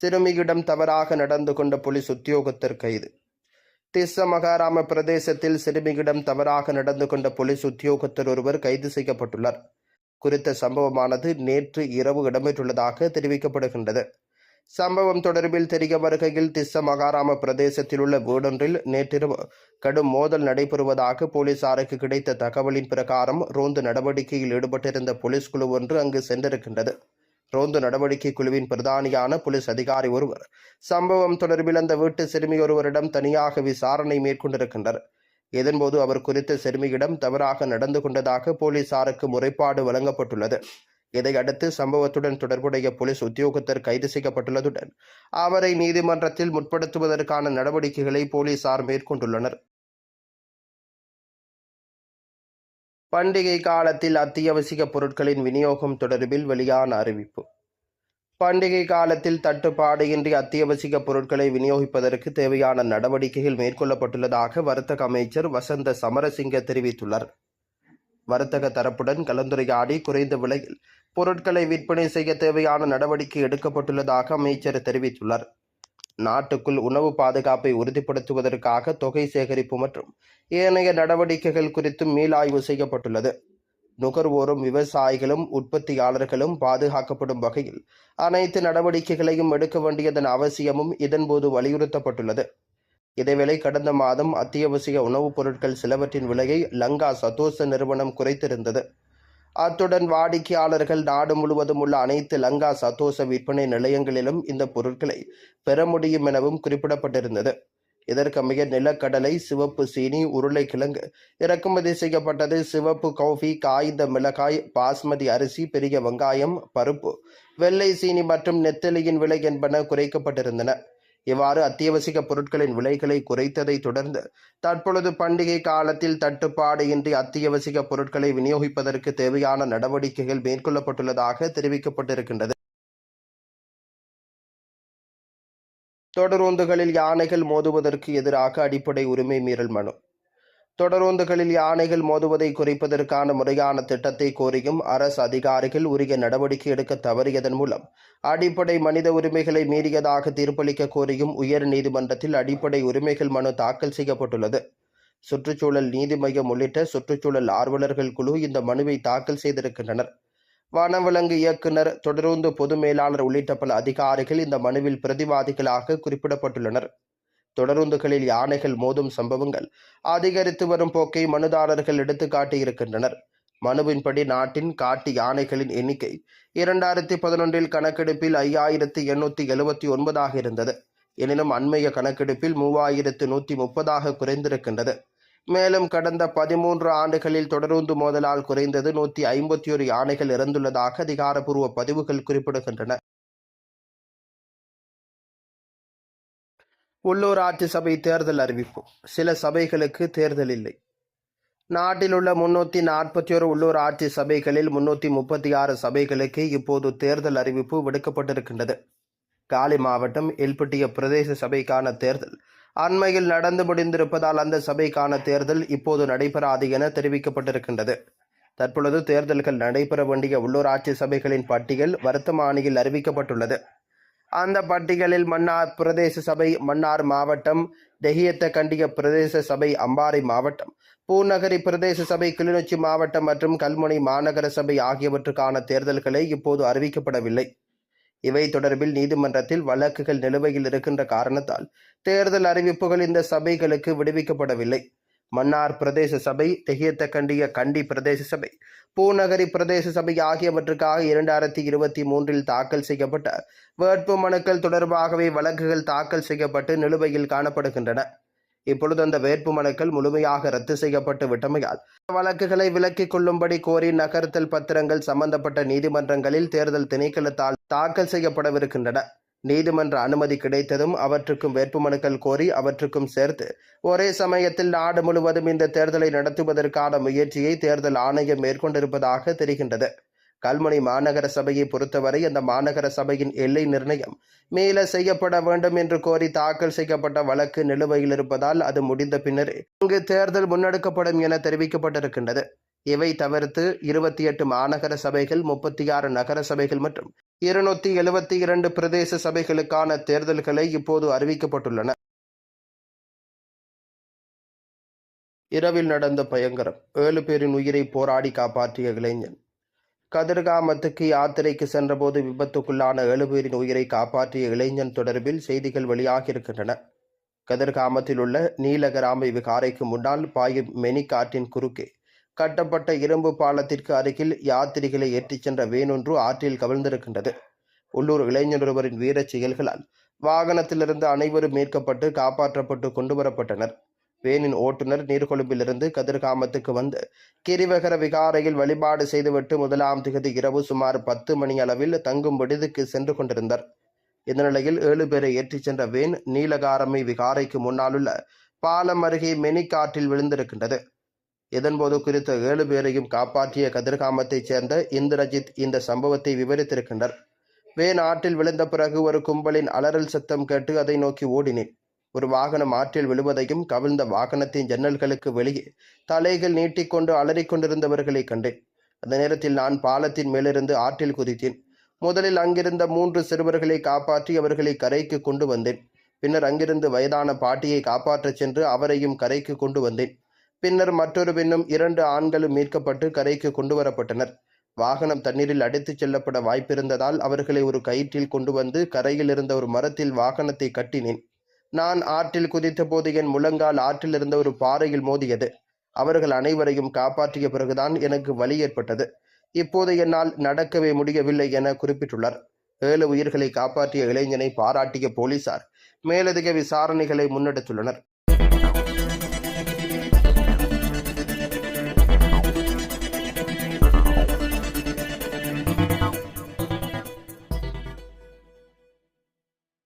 சிறுமியிடம் தவறாக நடந்து கொண்ட போலீஸ் உத்தியோகத்தர் கைது திஸ்ஸ மகாராம பிரதேசத்தில் சிறுமியிடம் தவறாக நடந்து கொண்ட போலீஸ் உத்தியோகத்தர் ஒருவர் கைது செய்யப்பட்டுள்ளார். குறித்த சம்பவமானது நேற்று இரவு இடம்பெற்றுள்ளதாக தெரிவிக்கப்படுகின்றது. சம்பவம் தொடர்பில் தெரிய வருகையில் திஸ்ஸ மகாராம பிரதேசத்தில் உள்ள வீடொன்றில் நேற்றிரவு கடும் மோதல் நடைபெறுவதாக போலீசாருக்கு கிடைத்த தகவலின் பிரகாரம் ரோந்து நடவடிக்கையில் ஈடுபட்டிருந்த போலீஸ் குழு ஒன்று அங்கு சென்றிருக்கின்றது. ரோந்து நடவடிக்கை குழுவின் பிரதானியான போலீஸ் அதிகாரி ஒருவர். சம்பவம் தொடர்பில் அந்த வீட்டு சிறுமி ஒருவரிடம் தனியாக விசாரணை மேற்கொண்டிருக்கின்றனர். இதன்போது அவர் குறித்த சிறுமியிடம் தவறாக நடந்து கொண்டதாக போலீசாருக்கு முறைப்பாடு வழங்கப்பட்டுள்ளது. இதையடுத்து சம்பவத்துடன் தொடர்புடைய போலீஸ் உத்தியோகத்தர் கைது செய்யப்பட்டுள்ளதுடன் அவரை நீதிமன்றத்தில் முற்படுத்துவதற்கான நடவடிக்கைகளை போலீசார் மேற்கொண்டுள்ளனர். பண்டிகை காலத்தில் அத்தியாவசிய பொருட்களின் விநியோகம் தொடர்பில் வெளியான அறிவிப்பு. பண்டிகை காலத்தில் தட்டுப்பாடு இன்றி அத்தியாவசிய பொருட்களை விநியோகிப்பதற்கு தேவையான நடவடிக்கைகள் மேற்கொள்ளப்பட்டுள்ளதாக வர்த்தக அமைச்சர் வசந்த சமரசிங்க தெரிவித்துள்ளார். வர்த்தக தரப்புடன் கலந்துரையாடி குறைந்த விலையில் பொருட்களை விற்பனை செய்ய தேவையான நடவடிக்கை எடுக்கப்பட்டுள்ளதாக அமைச்சர் தெரிவித்துள்ளார். நாட்டுக்குள் உணவு பாதுகாப்பை உறுதிப்படுத்துவதற்காக தொகை சேகரிப்பு மற்றும் ஏனைய நடவடிக்கைகள் குறித்தும் மீளாய்வு செய்யப்பட்டுள்ளது. நுகர்வோரும் விவசாயிகளும் உற்பத்தியாளர்களும் பாதுகாக்கப்படும் வகையில் அனைத்து நடவடிக்கைகளையும் எடுக்க வேண்டியதன் அவசியமும் இதன்போது வலியுறுத்தப்பட்டுள்ளது. இதேவேளை கடந்த மாதம் அத்தியாவசிய உணவுப் பொருட்கள் சிலவற்றின் விலையை லங்கா சதோச நிறுவனம் குறைத்திருந்தது. அத்துடன் வாடிக்கையாளர்கள் நாடு முழுவதும் உள்ள அனைத்து லங்கா சதோச விற்பனை நிலையங்களிலும் இந்த பொருட்களை பெற முடியும் எனவும் குறிப்பிடப்பட்டிருந்தது. இதற்கமைய நிலக்கடலை சிவப்பு சீனி உருளைக்கிழங்கு இறக்குமதி செய்யப்பட்டது. சிவப்பு கௌஃபி காய்ந்த மிளகாய் பாஸ்மதி அரிசி பெரிய வெங்காயம் பருப்பு வெள்ளை சீனி மற்றும் நெத்தலியின் விலை என்பன குறைக்கப்பட்டிருந்தன. இவ்வாறு அத்தியாவசிய பொருட்களின் விலைகளை குறைத்ததை தொடர்ந்து தற்பொழுது பண்டிகை காலத்தில் தட்டுப்பாடு இன்றி அத்தியாவசிய பொருட்களை விநியோகிப்பதற்கு தேவையான நடவடிக்கைகள் மேற்கொள்ளப்பட்டுள்ளதாக தெரிவிக்கப்பட்டிருக்கின்றது. தொடரோந்துகளில் யானைகள் மோதுவதற்கு எதிராக அடிப்படை உரிமை மீறல் மனு. தொடரோந்துகளில் யானைகள் மோதுவதை குறைப்பதற்கான முறையான திட்டத்தை கோரியும் அரசு அதிகாரிகள் உரிய நடவடிக்கை எடுக்க தவறியதன் மூலம் அடிப்படை மனித உரிமைகளை மீறியதாக தீர்ப்பளிக்க கோரியும் உயர் நீதிமன்றத்தில் அடிப்படை உரிமைகள் மனு தாக்கல் செய்யப்பட்டுள்ளது. சுற்றுச்சூழல் நீதி மையம் உள்ளிட்ட சுற்றுச்சூழல் ஆர்வலர்கள் குழு இந்த மனுவை தாக்கல் செய்திருக்கின்றனர். வனவிலங்கு இயக்குனர் தொடரூந்து பொது மேலாளர் உள்ளிட்ட பல அதிகாரிகள் இந்த மனுவில் பிரதிவாதிகளாக குறிப்பிடப்பட்டுள்ளனர். தொடருந்துகளில் யானைகள் மோதும் சம்பவங்கள் அதிகரித்து வரும் போக்கை மனுதாரர்கள் எடுத்துக்காட்டியிருக்கின்றனர் மனுவின்படி நாட்டின் காட்டு யானைகளின் எண்ணிக்கை இரண்டாயிரத்தி பதினொன்றில் கணக்கெடுப்பில் ஐயாயிரத்தி எண்ணூற்றி எழுபத்தி ஒன்பதாக இருந்தது. எனினும் அண்மைய கணக்கெடுப்பில் மூவாயிரத்து நூற்றி முப்பதாக குறைந்திருக்கின்றது. மேலும் கடந்த பதிமூன்று ஆண்டுகளில் தொடருந்து மோதலால் குறைந்தது நூற்றி ஐம்பத்தி ஒரு யானைகள் இறந்துள்ளதாக அதிகாரப்பூர்வ பதிவுகள் குறிப்பிடுகின்றன. உள்ளூராட்சி சபை தேர்தல் அறிவிப்பு. சில சபைகளுக்கு தேர்தல் இல்லை. நாட்டில் உள்ள முன்னூற்றி நாற்பத்தி ஒரு உள்ளூராட்சி சபைகளில் முன்னூற்றி முப்பத்தி ஆறு சபைகளுக்கு இப்போது தேர்தல் அறிவிப்பு விடுக்கப்பட்டிருக்கின்றது. காலி மாவட்டம் எல்பட்டிய பிரதேச சபைக்கான தேர்தல். அண்மையில் நடந்து முடிந்திருப்பதால் அந்த சபைக்கான தேர்தல் இப்போது நடைபெறாது என தெரிவிக்கப்பட்டிருக்கின்றது. தற்பொழுது தேர்தல்கள் நடைபெற வேண்டிய உள்ளூராட்சி சபைகளின் பட்டியல் வர்த்தமானியில் அறிவிக்கப்பட்டுள்ளது. அந்த பட்டிகளில் மன்னார் பிரதேச சபை மன்னார் மாவட்டம் தெஹியத்தை கண்டிய பிரதேச சபை அம்பாறை மாவட்டம். பூநகரி பிரதேச சபை கிளிநொச்சி மாவட்டம் மற்றும் கல்முனை மாநகர சபை ஆகியவற்றுக்கான தேர்தல்களை இப்போது அறிவிக்கப்படவில்லை. இவை தொடர்பில் நீதிமன்றத்தில் வழக்குகள் நிலுவையில் இருக்கின்ற காரணத்தால் தேர்தல் அறிவிப்புகள் இந்த சபைகளுக்கு விடுவிக்கப்படவில்லை. மன்னார் பிரதேச சபை தெஹியத்த கண்டிய கண்டி பிரதேச சபை பூநகரி பிரதேச சபை ஆகியவற்றுக்காக இரண்டாயிரத்தி இருபத்தி மூன்றில் தாக்கல் செய்யப்பட்ட வேட்பு மனுக்கள் தொடர்பாகவே வழக்குகள் தாக்கல் செய்யப்பட்டு நிலுவையில் காணப்படுகின்றன. இப்பொழுது அந்த வேட்பு மனுக்கள் முழுமையாக ரத்து செய்யப்பட்டு விட்டமையால் வழக்குகளை விலக்கிக் கொள்ளும்படி கோரி நகர்த்தல் பத்திரங்கள் சம்பந்தப்பட்ட நீதிமன்றங்களில் தேர்தல் திணைக்களத்தால் தாக்கல் செய்யப்படவிருக்கின்றன. நீதிமன்ற அனுமதி கிடைத்ததும் அவற்றுக்கும் வேட்புமனுக்கள் கோரி அவற்றுக்கும் சேர்த்து ஒரே சமயத்தில் நாடு முழுவதும் இந்த தேர்தலை நடத்துவதற்கான முயற்சியை தேர்தல் ஆணையம் மேற்கொண்டிருப்பதாக தெரிகின்றது. கல்முனை மாநகர சபையை பொறுத்தவரை அந்த மாநகர சபையின் எல்லை நிர்ணயம் மேல செய்யப்பட வேண்டும் என்று கோரி தாக்கல் செய்யப்பட்ட வழக்கு நிலுவையில் இருப்பதால் அது முடிந்த பின்னரே அங்கு தேர்தல் முன்னெடுக்கப்படும் என தெரிவிக்கப்பட்டிருக்கின்றது. இவை தவிர்த்து இருபத்தி எட்டு மாநகர சபைகள் முப்பத்தி ஆறு நகர சபைகள் மற்றும் இருநூத்தி எழுபத்தி இரண்டு பிரதேச சபைகளுக்கான தேர்தல்களை இப்போது அறிவிக்கப்பட்டுள்ளன. இரவில் நடந்த பயங்கரம். ஏழு பேரின் உயிரை போராடி காப்பாற்றிய இளைஞன். கதிர்காமத்துக்கு யாத்திரைக்கு சென்றபோது விபத்துக்குள்ளான ஏழு பேரின் உயிரை காப்பாற்றிய இளைஞன் தொடர்பில் செய்திகள் வெளியாகியிருக்கின்றன. கதிர்காமத்தில் உள்ள நீலகராமை விகாரைக்கு முன்னால் பாயும் மெனிக்காற்றின் குறுக்கே கட்டப்பட்ட இரும்பு பாலத்திற்கு அருகில் யாத்திரிகளை ஏற்றிச் சென்ற வேனொன்று ஆற்றில் கவிழ்ந்திருக்கின்றது. உள்ளூர் இளைஞர் ஒருவரின் வீரச் செயல்களால் வாகனத்திலிருந்து அனைவரும் மீட்கப்பட்டு காப்பாற்றப்பட்டு கொண்டு வரப்பட்டனர் வேனின் ஓட்டுநர் நீர்கொழும்பிலிருந்து கதிர்காமத்துக்கு வந்து கிரிவகர விகாரையில் வழிபாடு செய்துவிட்டு முதலாம் திகதி இரவு சுமார் பத்து மணி அளவில் தங்கும் விடுதிக்கு சென்று கொண்டிருந்தார். இந்த நிலையில் ஏழு பேரை ஏற்றிச் சென்ற வேன் நீலகாரமை விகாரைக்கு முன்னாலுள்ள பாலம் அருகே மெனிக்காற்றில் விழுந்திருக்கின்றது. இதன்போது குறித்த ஏழு பேரையும் காப்பாற்றிய கதிர்காமத்தைச் சேர்ந்த இந்திரஜித் இந்த சம்பவத்தை விவரித்திருக்கின்றார். வேன் ஆற்றில் விழுந்த பிறகு ஒரு கும்பலின் அலறல் சத்தம் கேட்டு அதை நோக்கி ஓடினேன். ஒரு வாகனம் ஆற்றில் விழுவதையும் கவிழ்ந்த வாகனத்தின் ஜன்னல்களுக்கு வெளியே தலைகள் நீட்டிக்கொண்டு அலறிக்கொண்டிருந்தவர்களைக் கண்டேன். அந்த நேரத்தில் நான் பாலத்தின் மேலிருந்து ஆற்றில் குதித்தேன். முதலில் அங்கிருந்த மூன்று சிறுவர்களை காப்பாற்றி அவர்களை கரைக்கு கொண்டு வந்தேன். பின்னர் அங்கிருந்து வயதான பாட்டியை காப்பாற்றச் சென்று அவரையும் கரைக்கு கொண்டு வந்தேன். பின்னர் மற்றொரு பெண்ணும் இரண்டு ஆண்களும் மீட்கப்பட்டு கரைக்கு கொண்டு வரப்பட்டனர். வாகனம் தண்ணீரில் அடித்துச் செல்லப்பட வாய்ப்பிருந்ததால் அவர்களை ஒரு கயிற்றில் கொண்டு வந்து கரையில் இருந்த ஒரு மரத்தில் வாகனத்தை கட்டினேன். நான் ஆற்றில் குதித்தபோது என் முழங்கால் ஆற்றில் இருந்த ஒரு பாறையில் மோதியது. அவர்கள் அனைவரையும் காப்பாற்றிய பிறகுதான் எனக்கு வலி ஏற்பட்டது. இப்போது என்னால் நடக்கவே முடியவில்லை என குறிப்பிட்டுள்ளார். ஏழு உயிர்களை காப்பாற்றிய இளைஞனை பாராட்டிய போலீசார் மேலதிக விசாரணைகளை முன்னெடுத்துள்ளனர்.